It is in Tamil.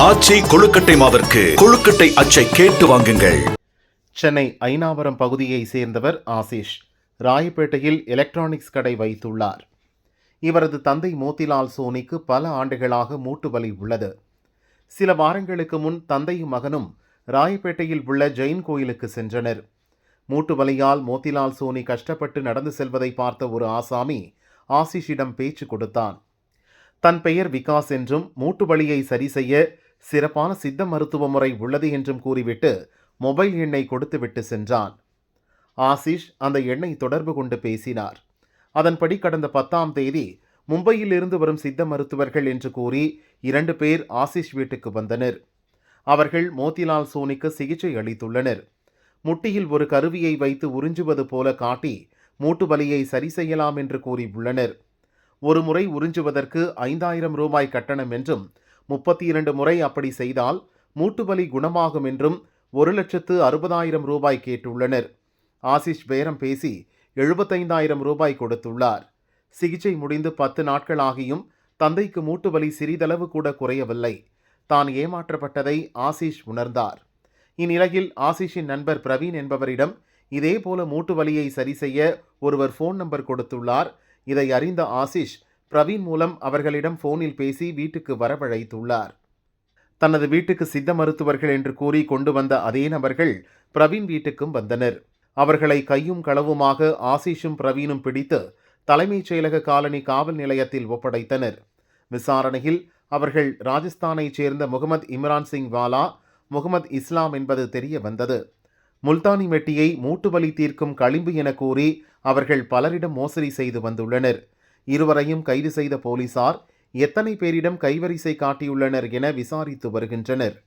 ஆச்சி கொழுக்கட்டை மாவிற்கு கொழுக்கட்டை அச்சை கேட்டு வாங்குங்கள். சென்னை ஐனாவரம் பகுதியை சேர்ந்தவர் ஆசிஷ். ராயப்பேட்டையில் எலக்ட்ரானிக்ஸ் கடை வைத்துள்ளார். இவரது தந்தை மோத்திலால் சோனிக்கு பல ஆண்டுகளாக மூட்டு வலி உள்ளது. சில வாரங்களுக்கு முன் தந்தையும் மகனும் ராயப்பேட்டையில் உள்ள ஜெயின் கோயிலுக்கு சென்றனர். மூட்டு வலியால் மோத்திலால் சோனி கஷ்டப்பட்டு நடந்து செல்வதை பார்த்த ஒரு ஆசாமி ஆசிஷிடம் பேச்சு கொடுத்தான். தன் பெயர் விகாஸ் என்றும் மூட்டு வலியை சரி செய்ய சிறப்பான சித்த மருத்துவ முறை உள்ளது என்றும் கூறிவிட்டு மொபைல் எண்ணை கொடுத்துவிட்டு சென்றான். ஆசிஷ் அந்த எண்ணை தொடர்பு கொண்டு பேசினார். அதன்படி கடந்த பத்தாம் தேதி மும்பையில் இருந்து வரும் சித்த மருத்துவர்கள் என்று கூறி இரண்டு பேர் ஆசிஷ் வீட்டுக்கு வந்தனர். அவர்கள் மோதிலால் சோனிக்கு சிகிச்சை அளித்துள்ளனர். முட்டியில் ஒரு கருவியை வைத்து உறிஞ்சுவது போல காட்டி மூட்டு வலியை சரி செய்யலாம் என்று கூறியுள்ளனர் ஒரு முறை உறிஞ்சுவதற்கு ஐந்தாயிரம் ரூபாய் கட்டணம் என்றும் முப்பத்தி இரண்டு முறை அப்படி செய்தால் மூட்டு வலி குணமாகும் என்றும் ஒரு லட்சத்து அறுபதாயிரம் ரூபாய் கேட்டுள்ளனர். ஆசிஷ் பேரம் பேசி எழுபத்தைந்தாயிரம் ரூபாய் கொடுத்துள்ளார். சிகிச்சை முடிந்து பத்து நாட்கள் ஆகியும் தந்தைக்கு மூட்டு வலி சிறிதளவு கூட குறையவில்லை. தான் ஏமாற்றப்பட்டதை ஆசிஷ் உணர்ந்தார். இந்நிலையில் ஆசிஷின் நண்பர் பிரவீன் என்பவரிடம் இதேபோல மூட்டு வலியை சரி செய்ய ஒருவர் ஃபோன் நம்பர் கொடுத்துள்ளார். இதை அறிந்த ஆசிஷ் பிரவீன் மூலம் அவர்களிடம் ஃபோனில் பேசி வீட்டுக்கு வரவழைத்துள்ளார். தனது வீட்டுக்கு சித்த மருத்துவர்கள் என்று கூறி கொண்டு வந்த அதே நபர்கள் பிரவீன் வீட்டுக்கும் வந்தனர். அவர்களை கையும் களவுமாக ஆசிஷும் பிரவீனும் பிடித்து தலைமைச் செயலக காலனி காவல் நிலையத்தில் ஒப்படைத்தனர். விசாரணையில் அவர்கள் ராஜஸ்தானைச் சேர்ந்த முகமது இம்ரான் சிங் வாலா முகமது இஸ்லாம் என்பது தெரிய வந்தது. முல்தானி மெட்டியை மூட்டு வலி தீர்க்கும் களிம்பு என கூறி அவர்கள் பலரிடம் மோசடி செய்து வந்துள்ளனர். இருவரையும் கைது செய்த போலீசார் எத்தனை பேரிடம் கைவரிசை காட்டியுள்ளனர் என விசாரித்து வருகின்றனர்.